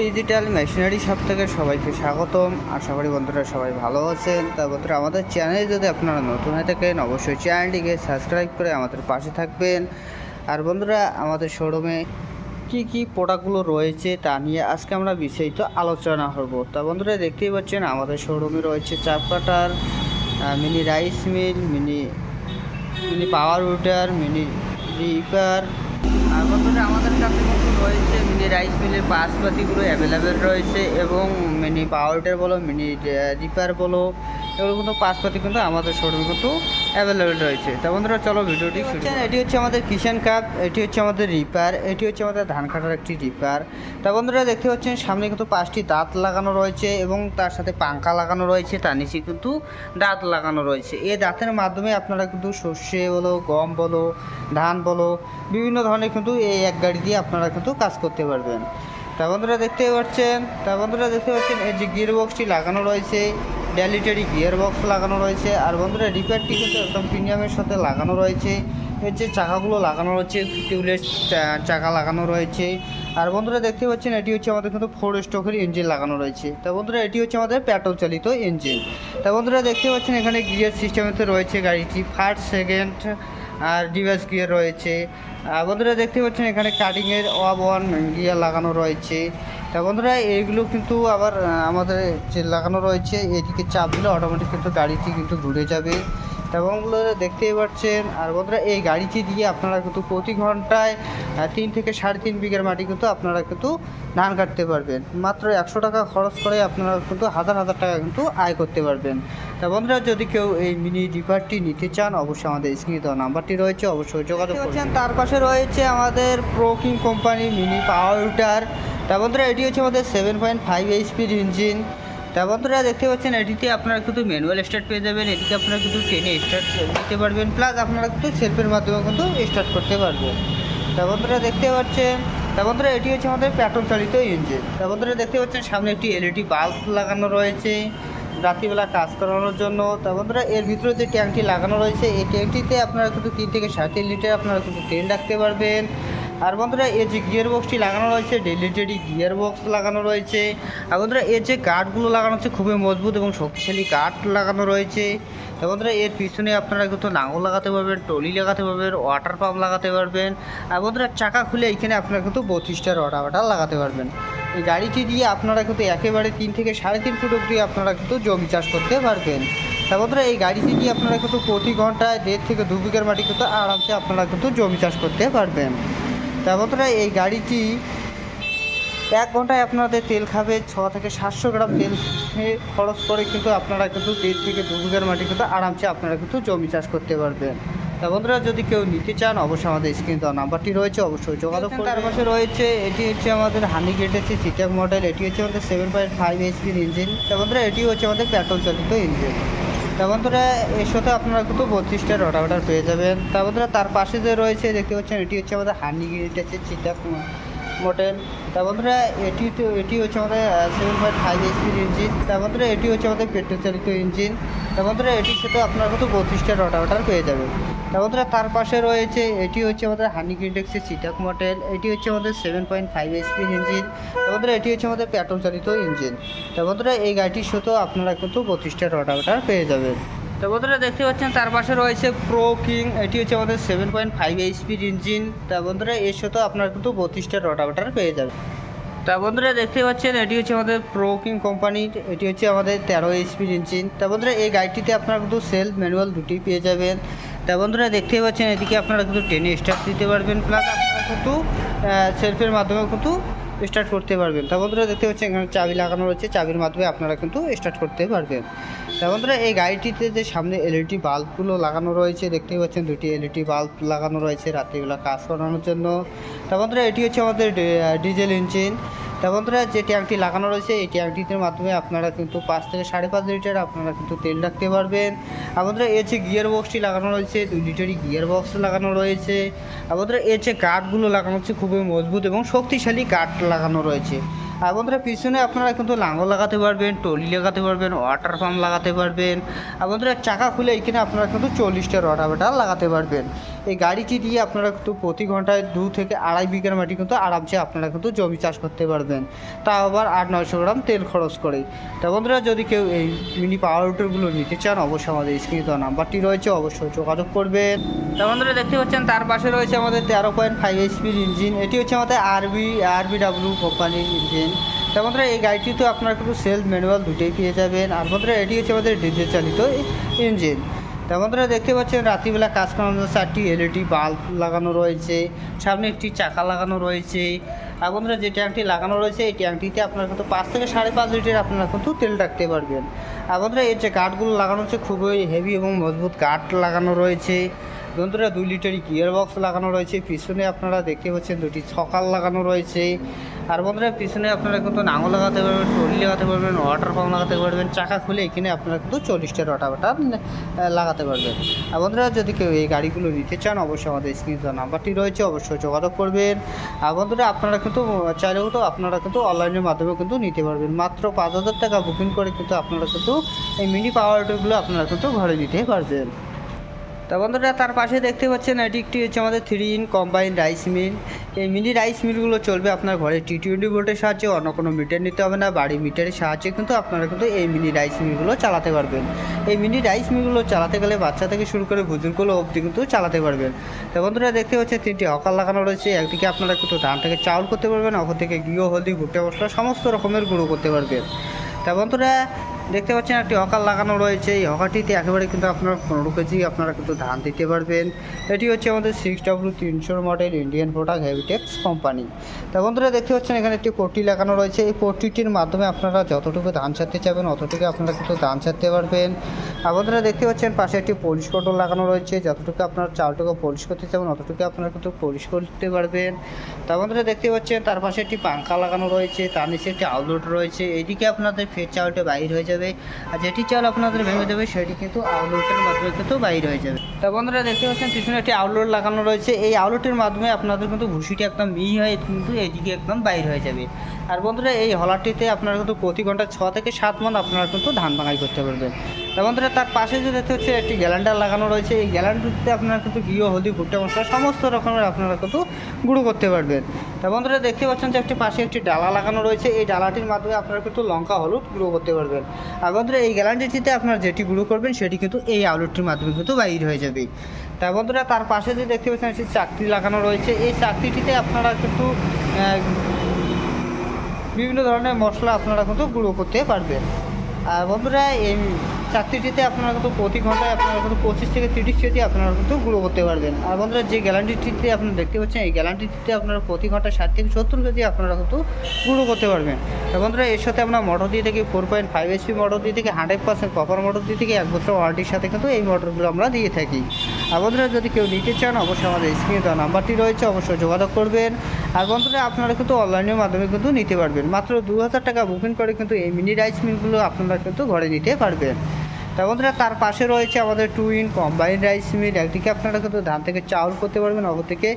Digital machinery সব থেকে সবাইকে স্বাগতম। আশা করি বন্ধুরা সবাই ভালো আছেন। তা বন্ধুরা, আমাদের চ্যানেলে যদি আপনারা নতুন হয়ে থাকেন, অবশ্যই চ্যানেলটিকে সাবস্ক্রাইব করে আমাদের পাশে থাকবেন। আর বন্ধুরা, আমাদের শোরুমে কি কি প্রোডাক্টগুলো রয়েছে তা নিয়ে আজকে আমরা বিস্তারিত আলোচনা করব। তা বন্ধুরা, দেখতেই পাচ্ছেন, আমাদের শোরুমে রয়েছে chaff cutter mini rice mill, mini mini power উটার mini reaper আর বন্ধুরা, আমাদের কাছে রয়েছে মিনি রাইস মিলের বাসপাতিগুলো অ্যাভেলেবেল রয়েছে এবং মিনি পাওয়ারটার বলো মিনি রিপার বলো এগুলো কিন্তু পাসপাতি কিন্তু আমাদের শোরুমে কিন্তু অ্যাভেলেবেল রয়েছে। তা বন্ধুরা চলো ভিডিওটি করি। এটি হচ্ছে আমাদের কিচেন কাপ এটি হচ্ছে আমাদের রিপার এটি হচ্ছে আমাদের ধান কাটার একটি রিপার তা বন্ধুরা দেখতে পাচ্ছেন সামনে কিন্তু পাঁচটি দাঁত লাগানো রয়েছে এবং তার সাথে পাঙ্খা লাগানো রয়েছে তার নিচে কিন্তু দাঁত লাগানো রয়েছে। এই দাঁতের মাধ্যমে আপনারা কিন্তু সর্ষে বলো গম বলো ধান বলো বিভিন্ন ধরনের কিন্তু এই এক গাড়ি দিয়ে আপনারা কিন্তু কাজ করতে পারবেন। তা বন্ধুরা দেখতে পাচ্ছেন তা বন্ধুরা দেখতে পাচ্ছেন এই যে গিয়ার বক্সটি লাগানো রয়েছে ড্যালিটারি গিয়ার বক্স লাগানো রয়েছে। আর বন্ধুরা রিপেয়ারটি কিন্তু একদম প্রিমিয়ামের সাথে লাগানো রয়েছে। যে চাকাগুলো লাগানো রয়েছে টিউবলেস চাকা লাগানো রয়েছে। আর বন্ধুরা, দেখতে পাচ্ছেন, এটি হচ্ছে আমাদের কিন্তু ফোর স্টকের ইঞ্জিন লাগানো রয়েছে। তা বন্ধুরা, এটি হচ্ছে আমাদের পেট্রোল চালিত ইঞ্জিন তা বন্ধুরা, দেখতে পাচ্ছেন, এখানে গিয়ার সিস্টেমেতে রয়েছে গাড়িটি। ফার্স্ট সেকেন্ড আর ডিভাইস গিয়ার রয়েছে। আর বন্ধুরা, দেখতে পাচ্ছেন, এখানে কাটিংয়ের ওয়াব ওয়ান গিয়ার লাগানো রয়েছে। তা বন্ধুরা এইগুলো কিন্তু আবার আমাদের যে লাগানো রয়েছে এদিকে চাপ দিলে অটোমেটিক কিন্তু গাড়িটি কিন্তু ঘুরে যাবে। এবং দেখতেই পাচ্ছেন। আর বন্ধুরা এই গাড়িটি দিয়ে আপনারা কিন্তু প্রতি ঘন্টায় তিন থেকে সাড়ে তিন বিঘের মাটি কিন্তু আপনারা কিন্তু ধান কাটতে পারবেন। মাত্র একশো টাকা খরচ করে আপনারা কিন্তু হাজার হাজার টাকা কিন্তু আয় করতে পারবেন। তা বন্ধুরা যদি কেউ এই মিনি ডিপারটি নিতে চান অবশ্যই আমাদের স্ক্রিনে দেওয়া নাম্বারটি রয়েছে অবশ্যই যোগাযোগ করছেন তার পাশে রয়েছে আমাদের প্রোকিং কোম্পানি মিনি পাওয়ার উটার তা বন্ধুরা, এটি হচ্ছে আমাদের সেভেন পয়েন্ট ফাইভ এইচপির ইঞ্জিন তা বন্ধুরা, দেখতে পাচ্ছেন, এটিতে আপনারা কিন্তু ম্যানুয়াল স্টার্ট পেয়ে যাবেন। এটিকে আপনারা কিন্তু ট্রেনে স্টার্ট দিতে পারবেন। প্লাস আপনারা কিন্তু সেলফের মাধ্যমে কিন্তু স্টার্ট করতে পারবেন। তা বন্ধুরা, দেখতে পাচ্ছেন, তা বন্ধুরা, এটি হচ্ছে আমাদের পেট্রোল চালিত ইঞ্জিন তা বন্ধুরা, দেখতে পাচ্ছেন, সামনে একটি এলইডি বাল্ব লাগানো রয়েছে, রাত্রিবেলা কাজ করানোর জন্য। তা বন্ধুরা, এর ভিতরে যে ট্যাঙ্কটি লাগানো রয়েছে, এই ট্যাঙ্কটিতে আপনারা কিন্তু তিন থেকে সাড়ে তিন লিটার আপনারা কিন্তু তেল রাখতে পারবেন। আর বন্ধুরা এর যে গিয়ার বক্সটি লাগানো রয়েছে ডেলিটারি গিয়ার বক্স লাগানো রয়েছে। আর বন্ধুরা এর যে কাঠগুলো লাগানো হচ্ছে, খুবই মজবুত এবং শক্তিশালী কাঠ লাগানো রয়েছে। বন্ধুরা, এর পিছনে আপনারা কিন্তু নাঙল লাগাতে পারবেন টলি লাগাতে পারবেন ওয়াটার পাম্প লাগাতে পারবেন। আর বন্ধুরা, চাকা খুলে এইখানে আপনারা কিন্তু বত্রিশটা রটাওয়াটার লাগাতে পারবেন। এই গাড়িটি দিয়ে আপনারা কিন্তু একেবারে তিন থেকে সাড়ে তিন ফুট অব্দি আপনারা কিন্তু জমি চাষ করতে পারবেন। তা বন্ধুরা, এই গাড়িটি দিয়ে আপনারা কিন্তু প্রতি ঘন্টায় দেড় থেকে দু বিঘার মাটি কিন্তু আরামসে আপনারা কিন্তু জমি চাষ করতে পারবেন। তা এই গাড়িটি এক ঘন্টায় আপনাদের তেল খাবে, ছ থেকে সাতশো গ্রাম তেল খরচ করে কিন্তু আপনারা কিন্তু দেড় থেকে দু বিঘার মাটি কিন্তু আরামসে আপনারা কিন্তু জমি চাষ করতে পারবেন। তা বন্ধুরা, যদি কেউ নিতে চান, অবশ্যই আমাদের স্ক্রিন দেওয়া নাম্বারটি রয়েছে, অবশ্যই যোগাযোগ করুন। তার পাশে রয়েছে, এটি হচ্ছে আমাদের হানি গেটেছে চিটাক মডেল এটি হচ্ছে আমাদের সেভেন পয়েন্ট ফাইভ এইচপির ইঞ্জিন তা বন্ধুরা, এটি হচ্ছে আমাদের পেট্রোল চালিত ইঞ্জিন তা বন্ধুরা, এর সাথে আপনারা কিন্তু বত্রিশটা রোটাভেটার পেয়ে যাবেন। তা বন্ধুরা, তার পাশে যে রয়েছে, দেখতে পাচ্ছেন, এটি হচ্ছে আমাদের হানি গেট আছে চিতা মডেল। তা বন্ধুরা, এটি তো, এটি হচ্ছে আমাদের সেভেন পয়েন্ট ফাইভ এইচপির ইঞ্জিন তা বন্ধুরা, এটি হচ্ছে আমাদের পেট্রোল চালিত ইঞ্জিন তা বন্ধুরা, এটির সাথে আপনারা কিন্তু বত্রিশটা রোটাভেটার পেয়ে যাবেন। বন্ধুরা, তার পাশে রয়েছে, এটি হচ্ছে আমাদের হানি ইন্ডেক্সের চিটাক মডেল এটি হচ্ছে আমাদের সেভেন পয়েন্ট ফাইভ এইচপির ইঞ্জিন তা বন্ধুরা, এটি হচ্ছে আমাদের পেট্রোল চালিত ইঞ্জিন তা বন্ধুরা, এই গাড়িটির সাথেও আপনারা কিন্তু বত্রিশটা রটাভেটার পেয়ে যাবেন। তো বন্ধুরা, দেখতে পাচ্ছেন, তার পাশে রয়েছে প্রো কিং এটি হচ্ছে আমাদের সেভেন পয়েন্ট ফাইভ এইচপির ইঞ্জিন তা বন্ধুরা, এর সাথেও আপনারা কিন্তু বত্রিশটা রটাভেটার পেয়ে যাবেন। তা বন্ধুরা, দেখতে পাচ্ছেন, এটি হচ্ছে আমাদের প্রো কিং কোম্পানির এটি হচ্ছে আমাদের তেরো এইচপির ইঞ্জিন তা বন্ধুরা, এই গাড়িটিতে আপনারা কিন্তু সেলফ ম্যানুয়াল দুটি পেয়ে যাবেন। তা বন্ধুরা দেখতেই পাচ্ছেন, এদিকে আপনারা কিন্তু টেনে স্টার্ট দিতে পারবেন প্লাস আপনারা কিন্তু সেলফের মাধ্যমে কিন্তু স্টার্ট করতে পারবেন। তা বন্ধুরা দেখতে পাচ্ছেন, এখানে চাবি লাগানো রয়েছে, চাবির মাধ্যমে আপনারা কিন্তু স্টার্ট করতে পারবেন। তা বন্ধুরা এই গাড়িটিতে যে সামনে এলইডি বাল্বগুলো লাগানো রয়েছে, দেখতেই পাচ্ছেন, দুটি এলইডি বাল্ব লাগানো রয়েছে, রাত্রিবেলা কাজ করানোর জন্য। তা বন্ধুরা এটি হচ্ছে আমাদের ডিজেল ইঞ্জিন তা বন্ধুরা, যে ট্যাঙ্কটি লাগানো রয়েছে, এই ট্যাঙ্কটির মাধ্যমে আপনারা কিন্তু পাঁচ থেকে সাড়ে পাঁচ লিটার আপনারা কিন্তু তেল রাখতে পারবেন। বন্ধুরা এর যে গিয়ার বক্সটি লাগানো রয়েছে, দুই লিটারই গিয়ার বক্স লাগানো রয়েছে। বন্ধুরা এর যে গার্ডগুলো লাগানো হচ্ছে, খুবই মজবুত এবং শক্তিশালী গার্ড লাগানো রয়েছে। আর বন্ধুরা, পিছনে আপনারা কিন্তু লাঙ্গল লাগাতে পারবেন টলি লাগাতে পারবেন, ওয়াটার পাম্প লাগাতে পারবেন। আর বন্ধুরা, চাকা খুলে এখানে আপনারা কিন্তু চল্লিশটা রটাভেটার লাগাতে পারবেন। এই গাড়িটি দিয়ে আপনারা কিন্তু প্রতি ঘন্টায় দু থেকে আড়াই বিঘার মাটি কিন্তু আরামসে আপনারা কিন্তু জমি চাষ করতে পারবেন। তা আবার আট নয়শো গ্রাম তেল খরচ করে তা বন্ধুরা, যদি কেউ এই মিনি পাওয়ার রুটারগুলো নিতে চান, অবশ্যই আমাদের স্ক্রিনে দেওয়া নাম্বারটি রয়েছে, অবশ্যই যোগাযোগ করবেন। তা বন্ধুরা, দেখতে পাচ্ছেন, তার পাশে রয়েছে আমাদের তেরো পয়েন্ট ফাইভ এইচপির ইঞ্জিন। এটি হচ্ছে আমাদের আরবি আরবি ডাব্লিউ কোম্পানির ইঞ্জিন। তার বন্ধুরা, এই গাড়িটি তো আপনারা কিন্তু সেলফ ম্যানুয়াল দুটোই পেয়ে যাবেন। আর বন্ধুরা, এটি হচ্ছে আমাদের ডিজেল চালিত ইঞ্জিন। বন্ধুরা দেখতে পাচ্ছেন রাত্রিবেলা কাজ করানোর চারটি এলইডি বাল্ব লাগানো রয়েছে, সামনে একটি চাকা লাগানো রয়েছে। আর বন্ধুরা যে ট্যাঙ্কটি লাগানো রয়েছে, এই ট্যাঙ্কটিতে আপনারা কিন্তু পাঁচ থেকে সাড়ে পাঁচ লিটার আপনারা কিন্তু তেল রাখতে পারবেন। আর বন্ধুরা এর যে কাঠগুলো লাগানো হচ্ছে, খুবই হেভি এবং মজবুত কাঠ লাগানো রয়েছে। বন্ধুরা, দুই লিটারই গিয়ার বক্স লাগানো রয়েছে। পিছনে আপনারা দেখতে পাচ্ছেন দুটি ছকাল লাগানো রয়েছে। আর বন্ধুরা, পিছনে আপনারা কিন্তু নাঙল লাগাতে পারবেন, টলি লাগাতে পারবেন ওয়াটার পাম্প লাগাতে পারবেন, চাকা খুলে এখানে আপনারা কিন্তু চল্লিশটা রটাবাটা লাগাতে পারবেন। আর বন্ধুরা, যদি কেউ এই গাড়িগুলো নিতে চান, অবশ্যই আমাদের স্ক্রিনে দেওয়া নাম্বারটি রয়েছে, অবশ্যই যোগাযোগ করবেন। আর বন্ধুরা, আপনারা কিন্তু, চাইলেও তো আপনারা কিন্তু অনলাইনের মাধ্যমে কিন্তু নিতে পারবেন। মাত্র পাঁচ হাজার টাকা বুকিং করে কিন্তু আপনারা কিন্তু এই মিনি পাওয়ার টুলগুলো আপনারা কিন্তু ঘরে নিতে পারবেন। তা বন্ধুরা, তার পাশে দেখতে পাচ্ছেন, এটি একটি হচ্ছে আমাদের three in combine rice mill এই মিনি রাইস মিলগুলো চলবে আপনার ঘরে। টি টোয়েন্টি ভোল্টের সাহায্যে, অন্য কোনো মিটার নিতে হবে না। বাড়ি মিটারের সাহায্যে কিন্তু আপনারা কিন্তু এই মিনি রাইস মিলগুলো চালাতে পারবেন। এই মিনি রাইস মিলগুলো চালাতে গেলে বাচ্চা থেকে শুরু করে বুজুর্গগুলো অবধি কিন্তু চালাতে পারবেন। তা বন্ধুরা, দেখতে পাচ্ছেন, তিনটি হকার লাগানো রয়েছে। একদিকে আপনারা কিন্তু ধান থেকে চাউল করতে পারবেন অপর থেকে গৃহ হলদি, ভুট্টা মশলা, সমস্ত রকমের গুঁড়ো করতে পারবেন। তা বন্ধুরা দেখতে পাচ্ছেন একটি হকার লাগানো রয়েছে। এই হকারটিতে একেবারে কিন্তু আপনারা পনেরো কেজি আপনারা কিন্তু ধান দিতে পারবেন। এটি হচ্ছে আমাদের সিক্স ডাব্লু তিনশোর model Indian product Heavytex company তা বন্ধুরা, দেখতে পাচ্ছেন এখানে একটি পট্টি লাগানো রয়েছে। এই পট্টিটির মাধ্যমে আপনারা যতটুকু ধান ছাড়তে চাবেন অতটুকু আপনারা কিন্তু ধান ছাড়তে পারবেন। আর বন্ধুরা, দেখতে পাচ্ছেন পাশে একটি পলিশ কটর লাগানো রয়েছে। যতটুকু আপনার চালটুকু পলিশ করতে চাবেন অতটুকু আপনারা কিন্তু পলিশ করতে পারবেন। তা বন্ধুরা, দেখতে পাচ্ছেন তার পাশে একটি পাঙ্খা লাগানো রয়েছে। তার নিচে একটি আউটলেট রয়েছে। এইদিকে আপনাদের ফের চালটা বাইর হয়ে যাবে। আর যেটি চাল আপনাদের ভেঙে যাবে সেটি কিন্তু আউটলেটের মাধ্যমে কিন্তু বাইর হয়ে যাবে। তা বন্ধুরা, দেখতে পাচ্ছেন, পিছনে একটি আউটলেট লাগানো রয়েছে। এই আউটলেটের মাধ্যমে আপনাদের কিন্তু ভুসিটি একদম মিহি হয়ে কিন্তু এইদিকে একদম বাইর হয়ে যাবে। আর বন্ধুরা, এই হলারটিতে আপনারা কিন্তু প্রতি ঘণ্টা ছ থেকে সাত মন আপনারা কিন্তু ধান ভাঙাই করতে পারবেন। তা বন্ধুরা, তার পাশে যে দেখতে হচ্ছে একটি গ্যালান্ডার লাগানো রয়েছে। এই গ্যালান্ডারটিতে আপনারা কিন্তু গৃহ, হলদি, ভুট্টা, মশলা, সমস্ত রকমের আপনারা কিন্তু গুঁড়ো করতে পারবেন। তা বন্ধুরা দেখতে পাচ্ছেন যে একটি পাশে একটি ডালা লাগানো রয়েছে। এই ডালাটির মাধ্যমে আপনারা কিন্তু লঙ্কা, হলুদ গুঁড়ো করতে পারবেন। আর বন্ধুরা এই গ্যালান্ডারটিতে আপনারা যেটি গুঁড়ো করবেন, সেটি কিন্তু এই আউটলেটটির মাধ্যমে কিন্তু বাইর হয়ে যাবে। তা বন্ধুরা তার পাশে যে দেখতে পাচ্ছেন একটি চাকরি লাগানো রয়েছে। এই চাকরিটিতে আপনারা কিন্তু বিভিন্ন ধরনের মশলা আপনারা কিন্তু গুঁড়ো করতে পারবেন। আর বন্ধুরা এই চাকরিটিতে আপনারা কিন্তু প্রতি ঘন্টায় আপনারা কিন্তু পঁচিশ থেকে তিরিশ কেজি আপনারা কিন্তু গুঁড়ো করতে পারবেন। আর বন্ধুরা, যে গ্যালান্টিটিতে আপনারা দেখতে পাচ্ছেন, এই গ্যালান্টিটিতে আপনারা প্রতি ঘন্টায় ষাট থেকে সত্তর কেজি আপনারা কিন্তু গুঁড়ো করতে পারবেন। বন্ধুরা, এর সাথে আমরা মোটর দিয়ে থাকি four point five SP motor দিয়ে থেকে হান্ড্রেড পার্সেন্ট কপার মোটর দিয়ে থেকে, এক বছর ওয়ারেন্টির সাথে কিন্তু এই মোটরগুলো আমরা দিয়ে থাকি। আর বন্ধুরা, যদি কেউ নিতে চান, অবশ্যই আমাদের স্ক্রিনে দেওয়া নাম্বারটি রয়েছে, অবশ্যই যোগাযোগ করবেন। আর বন্ধুরা, আপনারা কিন্তু অনলাইনের মাধ্যমে কিন্তু নিতে পারবেন। মাত্র দু হাজার টাকা বুকিং করে কিন্তু এই মিনি রাইস মিলগুলো আপনারা কিন্তু ঘরে নিতে পারবেন। তা বন্ধুরা, তার পাশে রয়েছে আমাদের two in combine rice mill. একদিকে আপনারা কিন্তু ধান থেকে চাউল করতে পারবেন অপর থেকে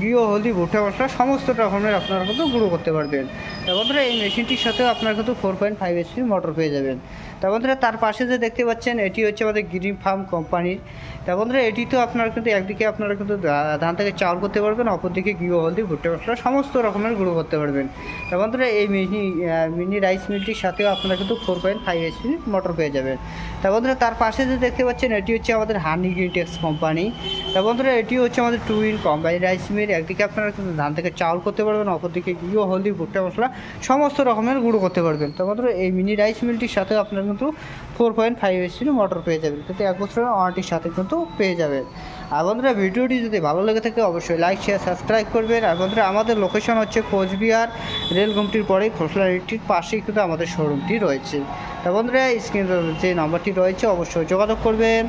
গৃহ হলদি, ভুট্টা, মশলা, সমস্ত রকমের আপনারা কিন্তু গুঁড়ো করতে পারবেন। তা বন্ধুরা, এই মেশিনটির সাথেও আপনারা কিন্তু four point five SP motor পেয়ে যাবেন। তা বন্ধুরা, তার পাশে যে দেখতে পাচ্ছেন, এটি হচ্ছে আমাদের গ্রিন ফার্ম কোম্পানির। তা বন্ধুরা, এটি তো আপনারা কিন্তু একদিকে আপনারা কিন্তু ধান থেকে চাউল করতে পারবেন, অপরদিকে গৃহ হলদি, ভুট্টা, মশলা সমস্ত রকমের গুঁড়ো করতে পারবেন। তা বন্ধুরা, এই মিনি মিনি রাইস মিলটির সাথেও আপনারা কিন্তু four point five SP motor পেয়ে যাবেন। তা বন্ধুরা, তার পাশে যে দেখতে পাচ্ছেন, এটি হচ্ছে আমাদের হানি গ্রিনটেক্স কোম্পানি তা বন্ধুরা, এটি হচ্ছে আমাদের two in combine rice mill একদিকে আপনারা কিন্তু ধান থেকে চাউল করতে পারবেন, অপরদিকে গৃহ হলদি, ভুট্টা, মশলা সমস্ত রকমের গুঁড়ো করতে পারবেন। তো বন্ধুরা, এই মিনি রাইস মিলটির সাথেও আপনারা কিন্তু four point five SP motor পেয়ে যাবেন। কিন্তু এক বছরের ওয়ারেন্টির সাথে কিন্তু পেয়ে যাবেন। আর বন্ধুরা, ভিডিওটি যদি ভালো লেগে থাকে, অবশ্যই লাইক শেয়ার সাবস্ক্রাইব করবেন। আর বন্ধুরা, আমাদের লোকেশন হচ্ছে কোচবিহার রেল ঘুমটির পরে খোসলারিটির পাশেই কিন্তু আমাদের শোরুমটি রয়েছে। তা বন্ধুরা স্ক্রিন যে নাম্বারটি রয়েছে, অবশ্যই যোগাযোগ করবেন।